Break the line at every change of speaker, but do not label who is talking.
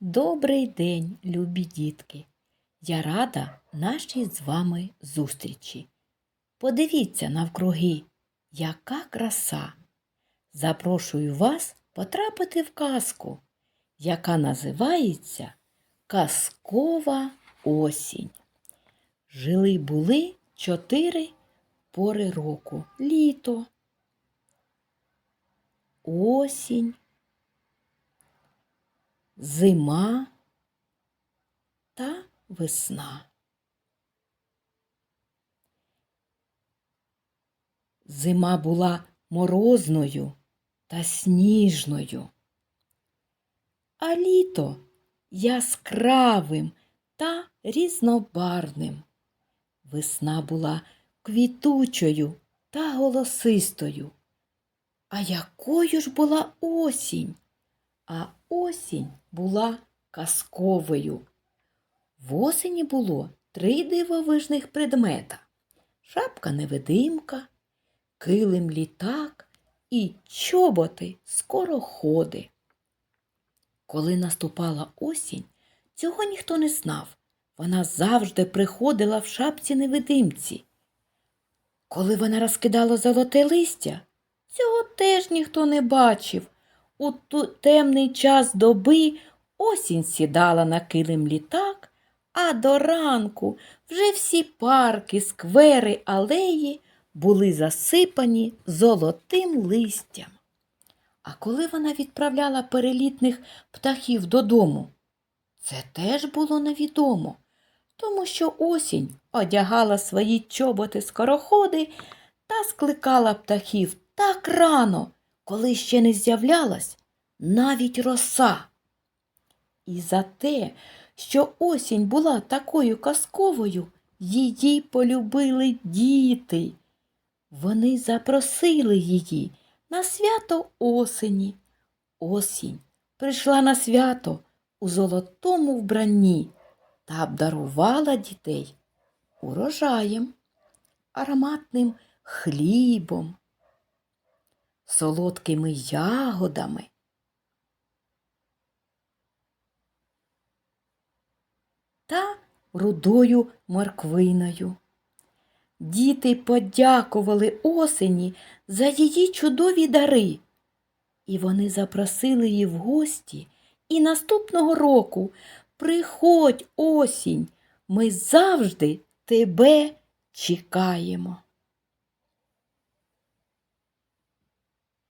Добрий день, любі дітки! Я рада нашій з вами зустрічі. Подивіться навкруги, яка краса! Запрошую вас потрапити в казку, яка називається Казкова осінь. Жили були чотири пори року літо, осінь, зима та весна. Зима була морозною та сніжною, а літо яскравим та різнобарвним. Весна була квітучою та голосистою. А якою ж була осінь? А осінь була казковою. В осені було три дивовижних предмета шапка невидимка, килим літак і чоботи скороходи. Коли наступала осінь, цього ніхто не знав. Вона завжди приходила в шапці невидимці. Коли вона розкидала золоте листя, цього теж ніхто не бачив. У темний час доби осінь сідала на килим літак, а до ранку вже всі парки, сквери, алеї були засипані золотим листям. А коли вона відправляла перелітних птахів додому, це теж було невідомо, тому що осінь одягала свої чоботи скороходи та скликала птахів так рано, коли ще не з'являлась навіть роса. І за те, що осінь була такою казковою, її полюбили діти. Вони запросили її на свято осені. Осінь прийшла на свято у золотому вбранні та обдарувала дітей урожаєм, ароматним хлібом, солодкими ягодами. Та рудою морквиною. Діти подякували осені за її чудові дари. І вони запросили її в гості, і наступного року приходь осінь, ми завжди тебе чекаємо.